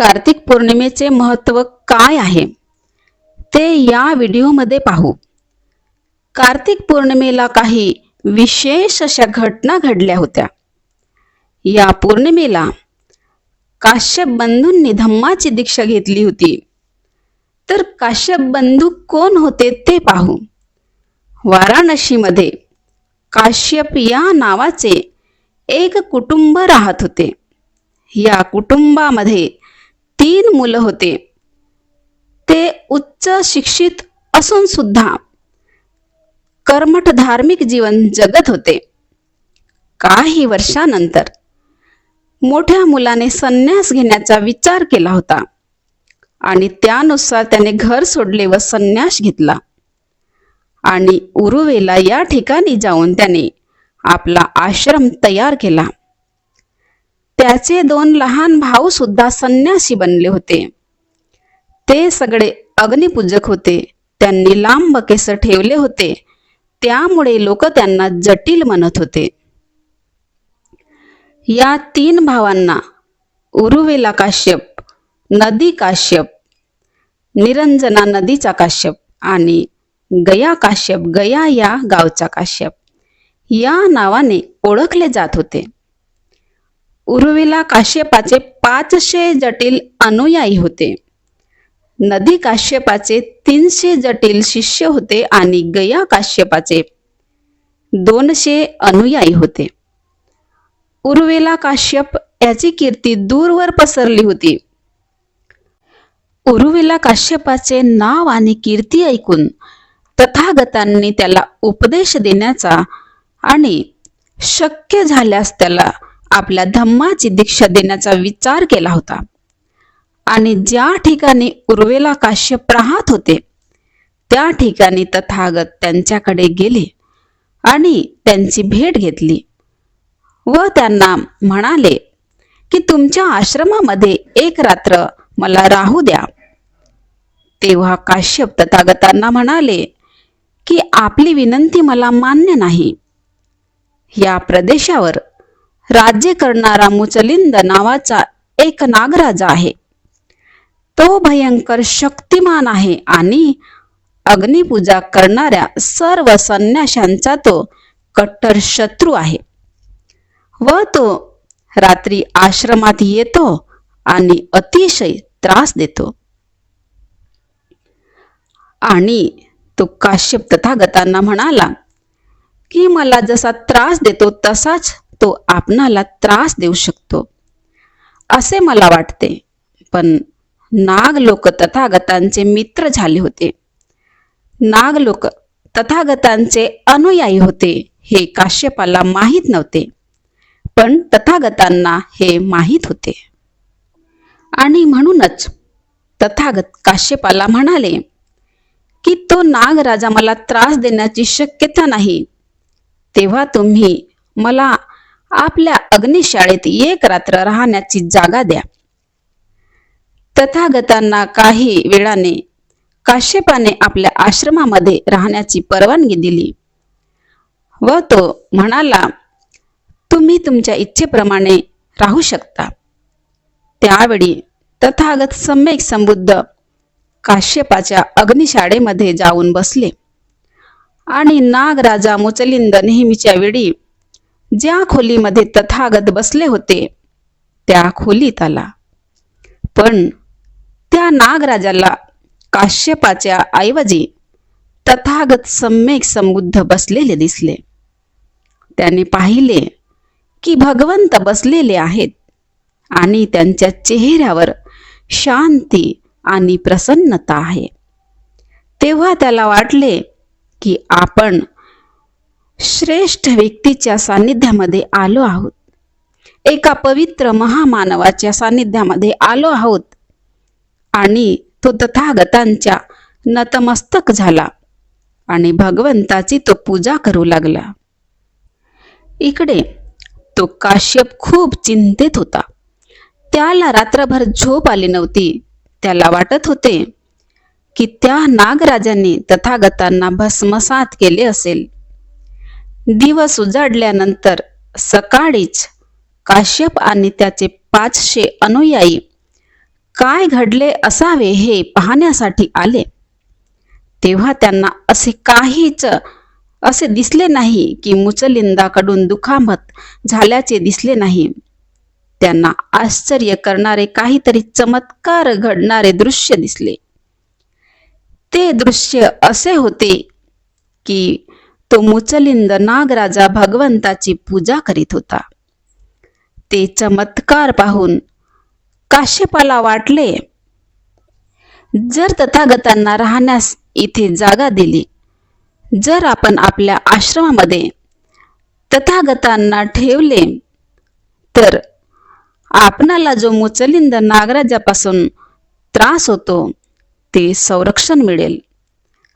कार्तिक पौर्णिमेचे महत्त्व काय आहे? ते या व्हिडिओमध्ये पाहू. कार्तिक पौर्णिमेला काही विशेष अशा घटना घडल्या होत्या. या पौर्णिमेला काश्यप बंधूंनी धम्माची दीक्षा घेतली होती. तर काश्यप बंधू कोण होते ते पाहू. वाराणसीमध्ये काश्यप या नावाचे एक कुटुंब राहत होते. या कुटुंबामध्ये तीन मुलं होते. ते उच्च शिक्षित असून सुद्धा कर्मठ धार्मिक जीवन जगत होते. काही वर्षानंतर मोठ्या मुलाने संन्यास घेण्याचा विचार केला होता आणि त्यानुसार त्याने घर सोडले व संन्यास घेतला. आणि उरुवेला या ठिकाणी जाऊन त्याने आपला आश्रम तयार केला. त्याचे दोन लहान भाऊ सुद्धा संन्यासी बनले होते. ते सगळे अग्निपूजक होते. त्यांनी लांब केस ठेवले होते. त्यामुळे लोक त्यांना जटिल म्हणत होते. या तीन भावांना उरुवेला काश्यप नदी काश्यप निरंजना नदीचा काश्यप आणि गया काश्यप गया या गावचा काश्यप या नावाने ओळखले जात होते. उर्विला काश्यपाचे पाचशे जटिल अनुयायी होते. नदी काश्यपाचे तीनशे जटिल शिष्य होते आणि गया काश्यपाचे दोनशे अनुयायी होते. उर्वेला काश्यप याची कीर्ती दूरवर पसरली होती. उर्विला काश्यपाचे नाव आणि कीर्ती ऐकून तथागतांनी त्याला उपदेश देण्याचा आणि शक्य झाल्यास त्याला आपल्या धम्माची दीक्षा देण्याचा विचार केला होता. आणि ज्या ठिकाणी उर्वेला काश्यप राहत होते त्या ठिकाणी तथागत त्यांच्याकडे गेले आणि त्यांची भेट घेतली व त्यांना म्हणाले की तुमच्या आश्रमामध्ये एक रात्र मला राहू द्या. तेव्हा काश्यप तथागतांना म्हणाले की आपली विनंती मला मान्य नाही. या प्रदेशावर राज्य करणारा मुचलिंद नावाचा एक नागराजा आहे. तो भयंकर शक्तिमान आहे आणि अग्निपूजा करणाऱ्या सर्व संन्याशांचा तो कट्टर शत्रू आहे. व तो रात्री आश्रमात येतो आणि अतिशय त्रास देतो. आणि तो काश्यप तथागतांना म्हणाला की मला जसा त्रास देतो तसाच तो आपणाला त्रास देऊ शकतो. असे मला वाटते. पण नाग लोक तथागतांचे मित्र झाले होते. नाग लोक तथागतांचे अनुयायी होते हे काश्यपाला माहीत नव्हते. पण तथागतांना हे माहीत होते. आणि म्हणूनच तथागत काश्यपाला म्हणाले की तो नागराजा मला त्रास देण्याची शक्यता नाही. तेव्हा तुम्ही मला आपल्या अग्निशाळेत एक रात्र राहण्याची जागा द्या. तथागतांना काही वेळाने काश्यपाने आपल्या आश्रमामध्ये राहण्याची परवानगी दिली व तो म्हणाला तुम्ही तुमच्या इच्छेप्रमाणे राहू शकता. त्यावेळी तथागत सम्यक संबुद्ध काश्यपाच्या अग्निशाळेमध्ये जाऊन बसले आणि नागराजा मुचलिंद नेहमीच्या वेळी ज्या खोलीमध्ये तथागत बसले होते त्या खोलीत आला. पण त्या नागराजाला काश्यपाच्या ऐवजी तथागत सम्यक समृद्ध बसलेले दिसले. त्याने पाहिले की भगवंत बसलेले आहेत आणि त्यांच्या चेहऱ्यावर शांती आणि प्रसन्नता आहे. तेव्हा त्याला वाटले की आपण श्रेष्ठ व्यक्तीच्या सान्निध्यामध्ये आलो आहोत. एका पवित्र महामानवाच्या सान्निध्यामध्ये आलो आहोत. आणि तो तथागतांच्या नतमस्तक झाला आणि भगवंताची तो पूजा करू लागला. इकडे तो काश्यप खूप चिंतेत होता. त्याला रात्रभर झोप आली नव्हती. त्याला वाटत होते की त्या नागराजांनी तथागतांना भस्मसात केले असेल. दिवस उजाडल्यानंतर सकाळीच काश्यप आणि त्याचे पाचशे अनुयायी काय घडले असावे हे पाहण्यासाठी आले. तेव्हा त्यांना असे काहीच असे दिसले नाही की मुचलिंदाकडून दुखामत झाल्याचे दिसले नाही. त्यांना आश्चर्य करणारे काहीतरी चमत्कार घडणारे दृश्य दिसले. ते दृश्य असे होते की तो मुचलिंद नागराजा भगवंताची पूजा करीत होता. ते चमत्कार पाहून काश्यपाला वाटले जर तथागतांना राहण्यास इथे जागा दिली जर आपण आपल्या आश्रमामध्ये तथागतांना ठेवले तर आपणाला जो मुचलिंद नागराजापासून त्रास होतो ते संरक्षण मिळेल.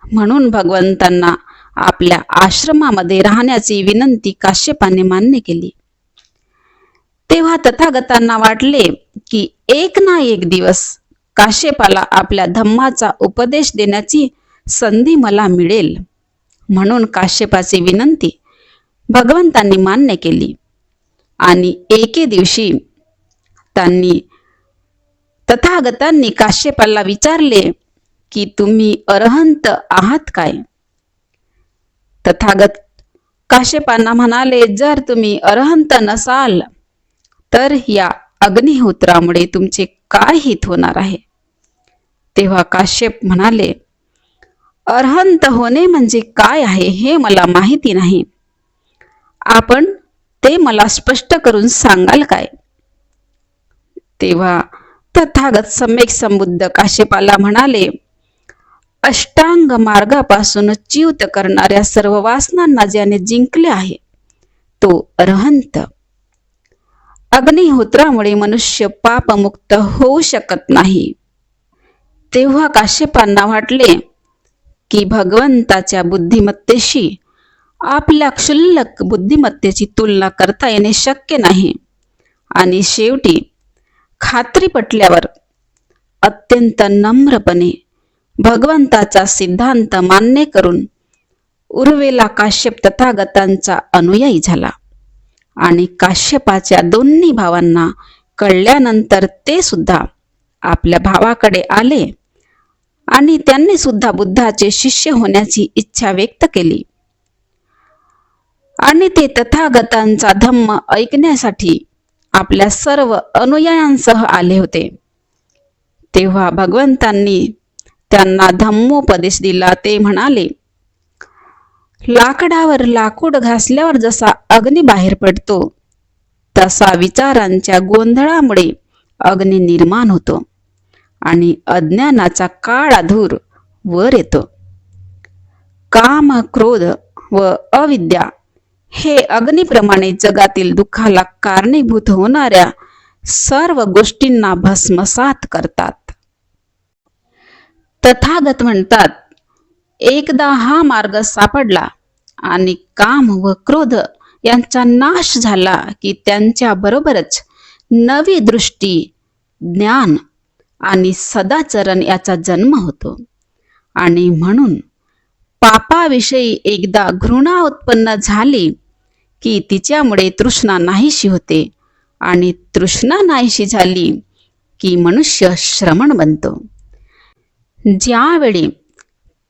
म्हणून भगवंतांना आपल्या आश्रमामध्ये राहण्याची विनंती काश्यपाने मान्य केली. तेव्हा तथागतांना वाटले की एक ना एक दिवस काश्यपाला आपल्या धम्माचा उपदेश देण्याची संधी मला मिळेल. म्हणून काश्यपाची विनंती भगवंतांनी मान्य केली. आणि एके दिवशी त्यांनी तथागतांनी काश्यपाला विचारले की तुम्ही अरहंत आहात काय? तथागत काशेपांना म्हणाले जर तुम्ही अरहंत नसाल तर या अग्निहोत्रामुळे तुमचे काय हित होणार आहे? तेव्हा काश्यप म्हणाले अरहंत होणे म्हणजे काय आहे हे मला माहिती नाही. आपण ते मला स्पष्ट करून सांगाल काय? तेव्हा तथागत सम्यक संबुद्ध काश्यपाला म्हणाले अष्टांग मार्गापासून च्युत करणाऱ्या सर्व वासनांना ज्याने जिंकले आहे तो अरहंत. अग्निहोत्रामुळे मनुष्य पापमुक्त होऊ शकत नाही. तेव्हा काश्यपांना वाटले की भगवंताच्या बुद्धिमत्तेशी आपल्या क्षुल्लक बुद्धिमत्तेची तुलना करता येणे शक्य नाही. आणि शेवटी खात्री पटल्यावर अत्यंत नम्रपणे भगवंताचा सिद्धांत मान्य करून उर्वेला काश्यप तथागतांचा अनुयायी झाला. आणि काश्यपाच्या दोन्ही भावांना कळल्यानंतर ते सुद्धा आपल्या भावाकडे आले आणि त्यांनी सुद्धा बुद्धाचे शिष्य होण्याची इच्छा व्यक्त केली. आणि ते तथागतांचा धम्म ऐकण्यासाठी आपल्या सर्व अनुयायांसह आले होते. तेव्हा भगवंतांनी त्यांना धम्मोपदेश दिला ते म्हणाले लाकडावर लाकूड घासल्यावर जसा अग्नी बाहेर पडतो तसा विचारांच्या गोंधळामुळे अग्नी निर्माण होतो आणि अज्ञानाचा काळा धूर वर येतो. काम क्रोध व अविद्या हे अग्निप्रमाणे जगातील दुःखाला कारणीभूत होणाऱ्या सर्व गोष्टींना भस्मसात करतात. तथागत म्हणतात एकदा हा मार्ग सापडला आणि काम व क्रोध यांचा नाश झाला की त्यांच्या बरोबरच नवी दृष्टी ज्ञान आणि सदाचरण याचा जन्म होतो. आणि म्हणून पापाविषयी एकदा घृणा उत्पन्न झाली की तिच्यामुळे तृष्णा नाहीशी होते आणि तृष्णा नाहीशी झाली की मनुष्य श्रमण बनतो. ज्यावेळी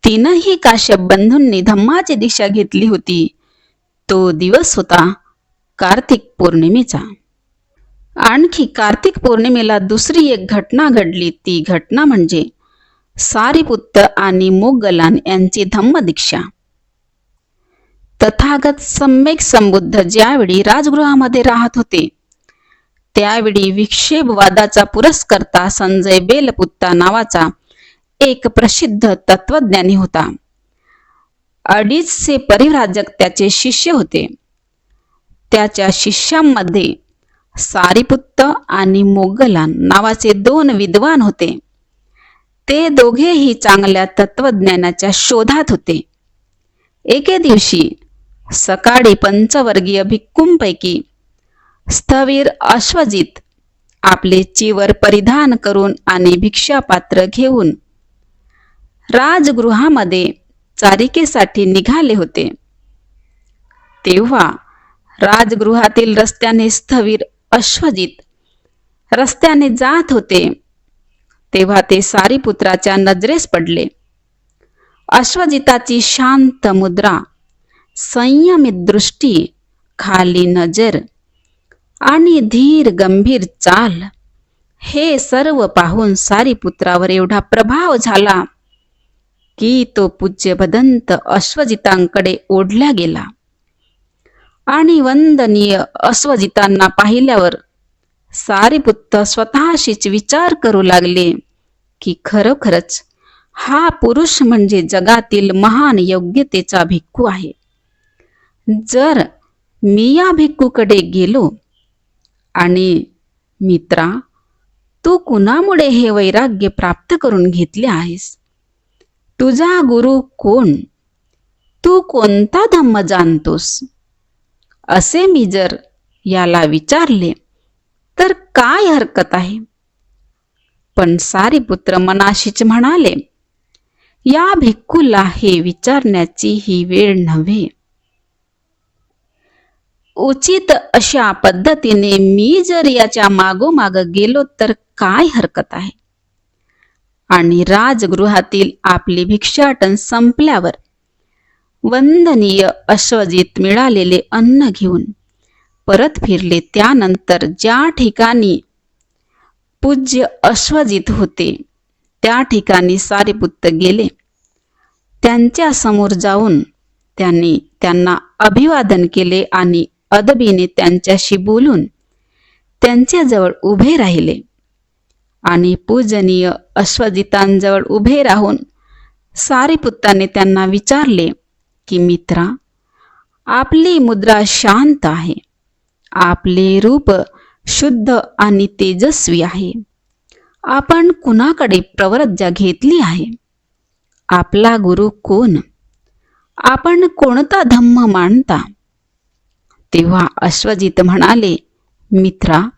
तीनही काश्यप बंधूंनी धम्माची दीक्षा घेतली होती तो दिवस होता कार्तिक पौर्णिमेचा. आणखी कार्तिक पौर्णिमेला दुसरी एक घटना घडली. ती घटना म्हणजे सारीपुत्त आणि मोगलान यांची धम्मदीक्षा. तथागत सम्यक संबुद्ध ज्यावेळी राजगृहामध्ये राहत होते त्यावेळी विक्षेपवादाचा पुरस्कर्ता संजय बेलपुत्ता नावाचा एक प्रसिद्ध तत्वज्ञानी होता. अडीचशे परिव्राजक त्याचे शिष्य होते. त्याच्या शिष्यांमध्ये सारीपुत्त आणि मोगलान नावाचे दोन विद्वान होते. ते दोघेही चांगल्या तत्वज्ञानाच्या शोधात होते. एके दिवशी सकाळी पंचवर्गीय भिक्कूंपैकी स्थवीर अश्वजित आपले चिवर परिधान करून आणि भिक्षापात्र घेऊन राजगृहामध्ये चारिकेसाठी निघाले होते. तेव्हा राजगृहातील रस्त्याने स्थवीर अश्वजित रस्त्याने जात होते. तेव्हा ते सारीपुत्राच्या नजरेस पडले. अश्वजिताची शांत मुद्रा संयमित दृष्टी खाली नजर आणि धीर गंभीर चाल हे सर्व पाहून सारीपुत्रावर एवढा प्रभाव झाला. की तो पूज्य भदंत अश्वजितांकडे ओढल्या गेला. आणि वंदनीय अश्वजितांना पाहिल्यावर सारीपुत्त स्वतःशीच विचार करू लागले की खरोखरच हा पुरुष म्हणजे जगातील महान योग्यतेचा भिक्खू आहे. जर मी या भिक्खूकडे गेलो आणि मित्रा तू कुणामुळे हे वैराग्य प्राप्त करून घेतले आहेस? तुझा गुरु कोण? तू कोणता धम्म जाणतोस? असे मी जर याला विचारले तर काय हरकत आहे? पण सारीपुत्र मनाशीच म्हणाले या भिक्कूला हे विचारण्याची ही वेळ नव्हे. उचित अशा पद्धतीने मी जर याच्या मागोमाग गेलो तर काय हरकत आहे? आणि राजगृहातील आपली भिक्षाटन संपल्यावर वंदनीय अश्वजित मिळालेले अन्न घेऊन परत फिरले. त्यानंतर ज्या ठिकाणी पूज्य अश्वजित होते त्या ठिकाणी सारेपुत्त गेले. त्यांच्यासमोर जाऊन त्यांनी त्यांना अभिवादन केले आणि अदबीने त्यांच्याशी बोलून त्यांच्याजवळ उभे राहिले. आणि पूजनीय अश्वजितांजवळ उभे राहून सारीपुत्ताने त्यांना विचारले की मित्रा आपली मुद्रा शांत आहे. आपले रूप शुद्ध आणि तेजस्वी आहे. आपण कुणाकडे प्रवृत्त्या घेतली आहे? आपला गुरु कोण? आपण कोणता धम्म मानता? तेव्हा अश्वजित म्हणाले मित्रा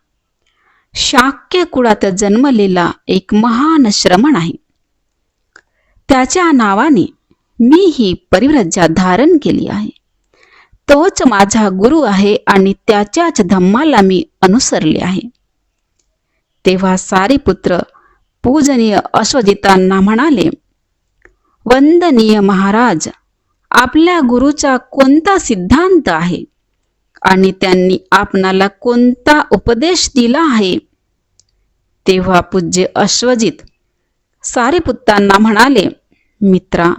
शाक्य कुळात जन्मलेला एक महान श्रमण आहे. त्याच्या नावाने मी ही परिव्रज्या धारण केली आहे. तोच माझा गुरु आहे आणि त्याच्याच धम्माला मी अनुसरले आहे. तेव्हा सारीपुत्र पूजनीय अश्वजितांना म्हणाले वंदनीय महाराज आपल्या गुरुचा कोणता सिद्धांत आहे? आणि त्यांनी आपणाला कोणता उपदेश दिला आहे? तेव्हा पूज्य अश्वजित सारीपुत्तांना म्हणाले मित्रा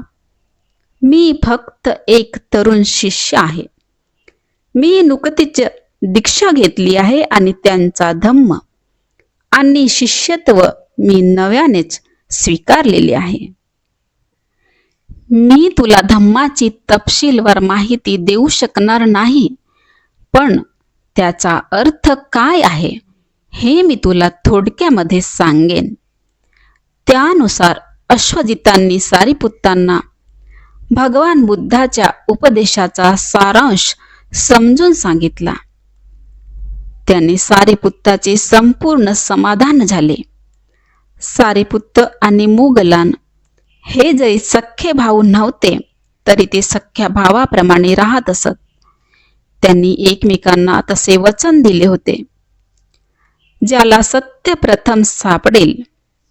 मी फक्त एक तरुण शिष्य आहे. मी नुकतीच दीक्षा घेतली आहे आणि त्यांचा धम्म आणि शिष्यत्व मी नव्यानेच स्वीकारलेले आहे. मी तुला धम्माची तपशीलवार माहिती देऊ शकणार नाही पण त्याचा अर्थ काय आहे? हे मी तुला थोडक्यामध्ये सांगेन. त्यानुसार अश्वजितांनी सारीपुत्तांना भगवान बुद्धाच्या उपदेशाचा सारांश समजून सांगितला. त्याने सारीपुत्ताचे संपूर्ण समाधान झाले. सारीपुत्त आणि मुगलान हे जरी सख्खे भाऊ नव्हते तरी ते सख्या भावाप्रमाणे राहत असत. त्यांनी एकमेकांना तसे वचन दिले होते. ज्याला सत्य प्रथम सापडेल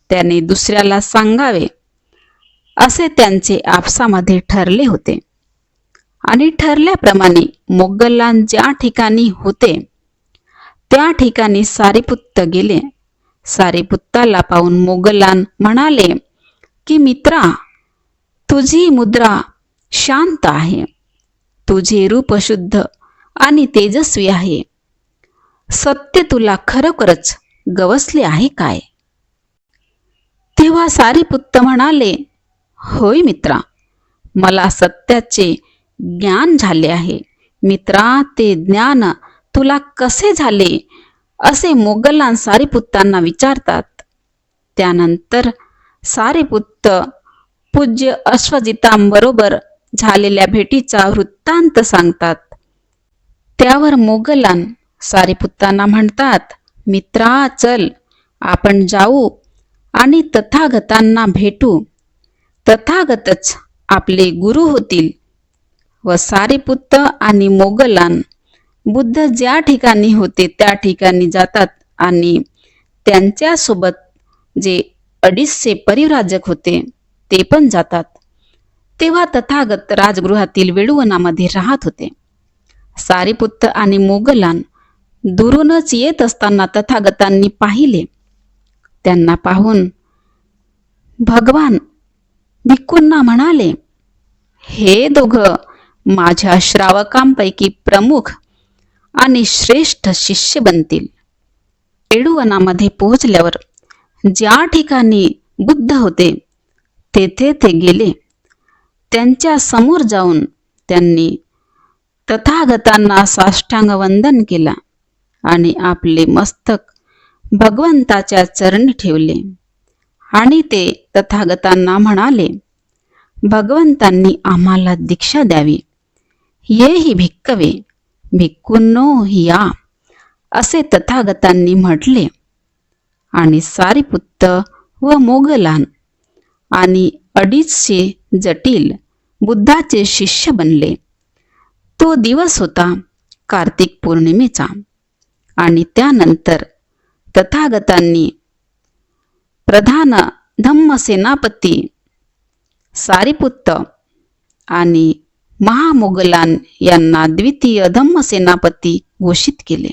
त्याने दुसऱ्याला सांगावे. असे त्यांचे आपसामध्ये ठरले होते. आणि ठरल्याप्रमाणे मोगलान ज्या ठिकाणी होते त्या ठिकाणी सारीपुत्त गेले. सारीपुत्ताला पाहून मोगलान म्हणाले की मित्रा तुझी मुद्रा शांत आहे. तुझे रूप शुद्ध आणि तेजस्वी आहे. सत्य तुला खरोखरच गवसले आहे काय? तेव्हा सारीपुत्त म्हणाले होय मित्रा मला सत्याचे ज्ञान झाले आहे. मित्रा ते ज्ञान तुला कसे झाले? असे मोगलान सारीपुत्तांना विचारतात. त्यानंतर सारीपुत्त पूज्य अश्वजितांबरोबर झालेल्या भेटीचा वृत्तांत सांगतात. त्यावर मोगलान सारीपुत्तांना म्हणतात मित्रा चल आपण जाऊ आणि तथागतांना भेटू. तथागतच आपले गुरु होतील. व सारीपुत्त आणि मोगलान बुद्ध ज्या ठिकाणी होते त्या ठिकाणी जातात आणि त्यांच्यासोबत जे अडीचशे परिराजक होते ते पण जातात. तेव्हा तथागत राजगृहातील वेळुवनामध्ये राहत होते. सारीपुत्त आणि मोगलान दुरूनच येत असताना तथागतांनी पाहिले. त्यांना पाहून भगवान भिक्कूंना म्हणाले हे दोघं माझ्या श्रावकांपैकी प्रमुख आणि श्रेष्ठ शिष्य बनतील. एडुवनामध्ये पोहोचल्यावर ज्या ठिकाणी बुद्ध होते तेथे ते गेले. त्यांच्यासमोर जाऊन त्यांनी तथागतांना साष्टांग वंदन केला. आणि आपले मस्तक भगवंताच्या चरणी ठेवले. आणि ते तथागतांना म्हणाले भगवंतांनी आम्हाला दीक्षा द्यावी. ये ही भिक्कवे भिक्कुंनो या असे तथागतांनी म्हटले. आणि सारीपुत्त व मोगलान आणि अडीचशे जटिल बुद्धाचे शिष्य बनले. तो दिवस होता कार्तिक पौर्णिमेचा. आणि त्यानंतर तथागतांनी प्रधान धम्मसेनापती सारीपुत्त आणि महामोगलान यांना द्वितीय धम्मसेनापती घोषित केले.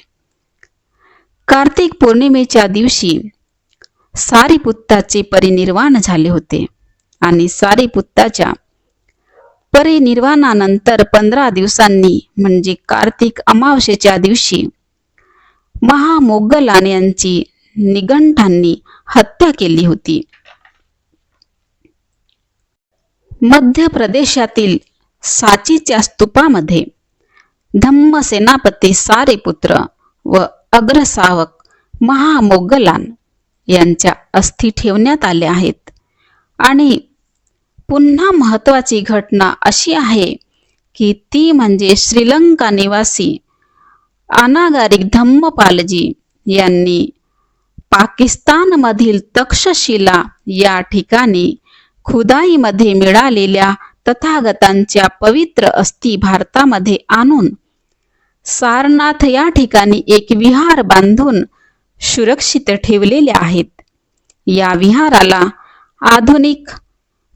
कार्तिक पौर्णिमेच्या दिवशी सारीपुत्ताचे परिनिर्वाण झाले होते आणि सारीपुत्ताच्या परिनिर्वाणानंतर पंधरा दिवसांनी म्हणजे कार्तिक अमावस्येच्या दिवशी महामोगलान यांची निगंठांनी हत्या केली होती. मध्य प्रदेशातील साचीच्या स्तूपामध्ये धम्म सेनापती सारे पुत्र व अग्रसावक महामोगलान यांच्या अस्थी ठेवण्यात आल्या आहेत. आणि पुन्हा महत्वाची घटना अशी आहे की ती म्हणजे श्रीलंका निवासी अनागारिक धम्मपालजी यांनी पाकिस्तानमधील तक्षशिला या ठिकाणी खुदाईमध्ये मिळालेल्या तथागतांच्या पवित्र अस्थि भारतामध्ये आणून सारनाथ या ठिकाणी एक विहार बांधून सुरक्षित ठेवलेले आहेत. या विहाराला आधुनिक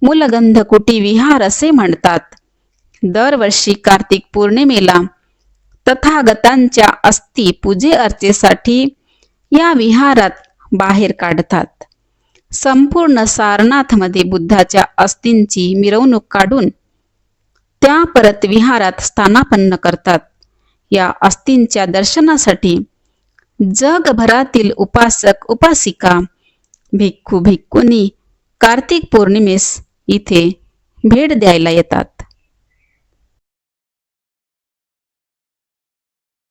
मुलगंधकुटी विहार असे म्हणतात. दरवर्षी कार्तिक पौर्णिमेला तथागतांच्या अस्थी पूजे अर्चेसाठी या विहारात बाहेर काढतात. संपूर्ण सारनाथमध्ये बुद्धाच्या अस्थींची मिरवणूक काढून त्या परत विहारात स्थानापन्न करतात. या अस्थींच्या दर्शनासाठी जगभरातील उपासक उपासिका भिक्खू भिक्खुनी कार्तिक पौर्णिमेस इथे भेट द्यायला येतात.